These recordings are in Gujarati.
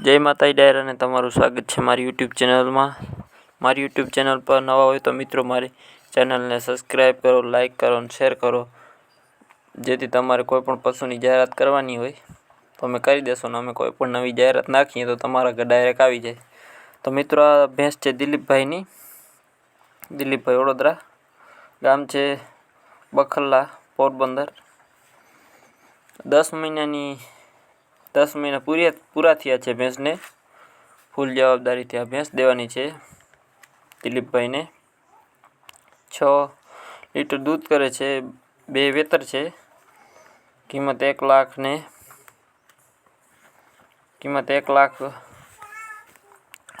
જય માતાજી, ડાયર અને તમારું સ્વાગત છે મારી યુટ્યુબ ચેનલમાં. મારી યુટ્યુબ ચેનલ પર નવા હોય તો મિત્રો મારી ચેનલને સબસ્ક્રાઈબ કરો, લાઇક કરો અને શેર કરો. જેથી તમારે કોઈપણ પશુની જાહેરાત કરવાની હોય, તો અમે કરી દેશો ને અમે કોઈ પણ નવી જાહેરાત નાખીએ તો તમારા ઘર ડાયરેક્ટ આવી જાય. તો મિત્રો, આ ભેંસ છે દિલીપભાઈની. દિલીપભાઈ વડોદરા ગામ છે બખલ્લા પોરબંદર. દસ મહિનાની દસ મહિના પૂરી પૂરા થયા છે ભેંસને. ફૂલ જવાબદારીથી આ ભેંસ દેવાની છે. દિલીપભાઈને છ લીટર દૂધ કરે છે, બે વેતર છે. કિંમત એક લાખ ને કિંમત એક લાખ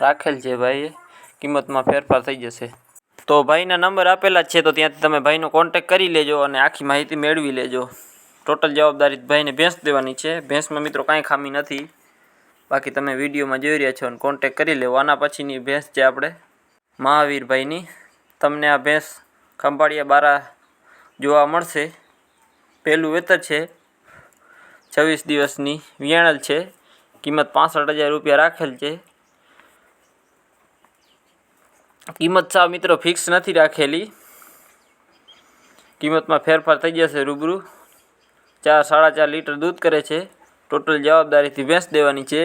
રાખેલ છે ભાઈએ. કિંમતમાં ફેરફાર થઈ જશે. તો ભાઈના નંબર આપેલા જ છે, તો ત્યાંથી તમે ભાઈનો કોન્ટેક કરી લેજો અને આખી માહિતી મેળવી લેજો. ટોટલ જવાબદારી ભાઈને ભેંસ દેવાની છે. ભેંસમાં મિત્રો કાંઈ ખામી નથી. બાકી તમે વિડીયોમાં જોઈ રહ્યા છો અને કોન્ટેક કરી લેવો. આના પછીની ભેંસ છે આપણે મહાવીરભાઈની. તમને આ ભેંસ ખંભાળિયા બારા જોવા મળશે. પહેલું વેતર છે છવ્વીસ દિવસની વિયાણલ છે. કિંમત પાસઠ હજાર રૂપિયા રાખેલ છે. કિંમત સાવ મિત્રો ફિક્સ નથી રાખેલી. કિંમતમાં ફેરફાર થઈ જશે રૂબરૂ. ચાર, સાડા ચાર લીટર દૂધ કરે છે. ટોટલ જવાબદારીથી ભેંસ દેવાની છે.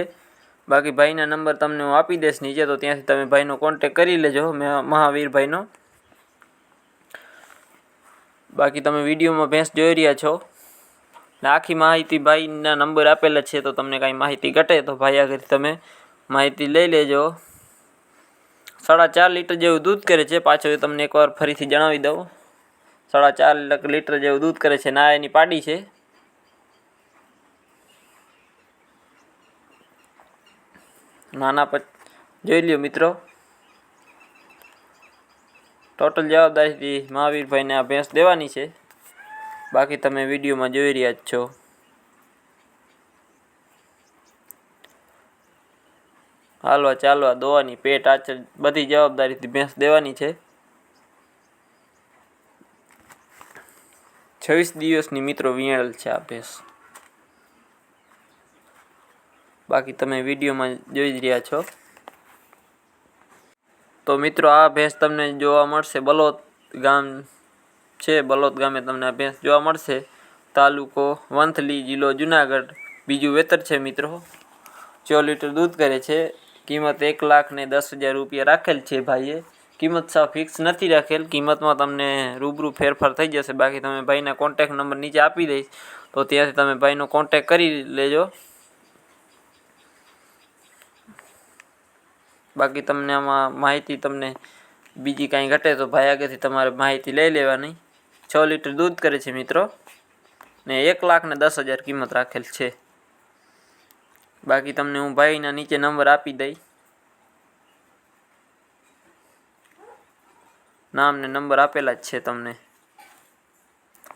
બાકી ભાઈના નંબર તમને હું આપી દઈશ નીચે, તો ત્યાંથી તમે ભાઈનો કોન્ટેક કરી લેજો મહાવીરભાઈનો. બાકી તમે વિડીયોમાં ભેંસ જોઈ રહ્યા છો. ને આખી માહિતી ભાઈના નંબર આપેલા છે, તો તમને કાંઈ માહિતી ઘટે, તો ભાઈ આગળ તમે માહિતી લઈ લેજો. સાડા ચાર લીટર જેવું દૂધ કરે છે. પાછો એ તમને એકવાર ફરીથી જણાવી દઉં. સાડા ચાર લીટર જેવું દૂધ કરે છે, ના એની પાડી છે. નાના જોઈ લ્યો મિત્રો. ટોટલ જવાબદારીથી મહાવીરભાઈને આ ભેંસ દેવાની છે. બાકી તમે વિડીયોમાં જોઈ રહ્યા જ છો. હાલવા ચાલવા દોવાની પેટ આચર બધી જવાબદારીથી ભેંસ દેવાની છે. છવ્વીસ દિવસની મિત્રો વિયાણેલ છે આ ભેંસ. બાકી તમે વિડીયોમાં જોઈ જ રહ્યા છો. તો મિત્રો, આ ભેંસ તમને જોવા મળશે. બલોદ ગામ છે. બલોદ ગામે તમને આ ભેંસ જોવા મળશે. તાલુકો વંથલી જિલ્લો જુનાગઢ. બીજું વેતર છે મિત્રો. ચો લીટર દૂધ કરે છે. કિંમત એક લાખ ને દસ હજાર રૂપિયા રાખેલ છે ભાઈએ. કિંમત સાવ ફિક્સ નથી રાખેલ. કિંમતમાં તમને રૂબરૂ ફેરફાર થઈ જશે. બાકી તમે ભાઈના કોન્ટેક નંબર નીચે આપી દઈશ. તો ત્યાંથી તમે ભાઈનો કોન્ટેક કરી લેજો. બાકી તમને આમાં માહિતી તમને બીજી કાંઈ ઘટે તો ભાઈ આગેથી તમારે માહિતી લઈ લેવાની. છ લીટર દૂધ કરે છે મિત્રો. ને એક લાખ ને દસ હજાર કિંમત રાખેલ છે. બાકી તમને હું ભાઈના નીચે નંબર આપી દઈ. નામ ને નંબર આપેલા જ છે તમને.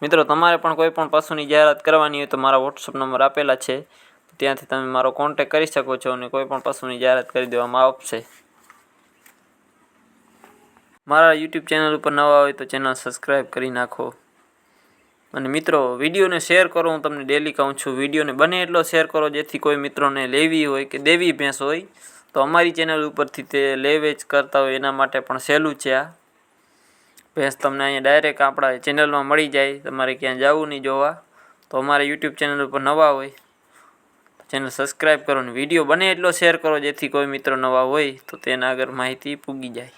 મિત્રો, તમારે પણ કોઈ પણ પશુની જાહેરાત કરવાની હોય તો મારા વોટ્સઅપ નંબર આપેલા છે. ત્યાંથી તમે મારો કોન્ટેક કરી શકો છો અને કોઈ પણ પશુની જાહેરાત કરી દેવામાં આવશે. મારા યુટ્યુબ ચેનલ ઉપર નવા હોય તો ચેનલ સબસ્ક્રાઈબ કરી નાખો. અને મિત્રો, વિડીયોને શેર કરો, હું તમને ડેલી કહું છું, વિડીયોને બને એટલો શેર કરો જેથી કોઈ મિત્રોને લેવી હોય કે દેવી ભેંસ હોય, તો અમારી ચેનલ ઉપરથી તે લે વેચ કરતા હોય, એના માટે પણ સહેલું છે આ. ભેંસ તમને અહીંયા ડાયરેક્ટ આપણા ચેનલમાં મળી જાય, તમારે ક્યાં જવું નહીં જોવા, તો અમારે યુટ્યુબ ચેનલ ઉપર નવા હોય ચેનલ સબસ્ક્રાઈબ કરો અને વીડિયો બને એટલો શેર કરો જેથી કોઈ મિત્રો નવા હોય તો તેના આગળ માહિતી પૂગી જાય.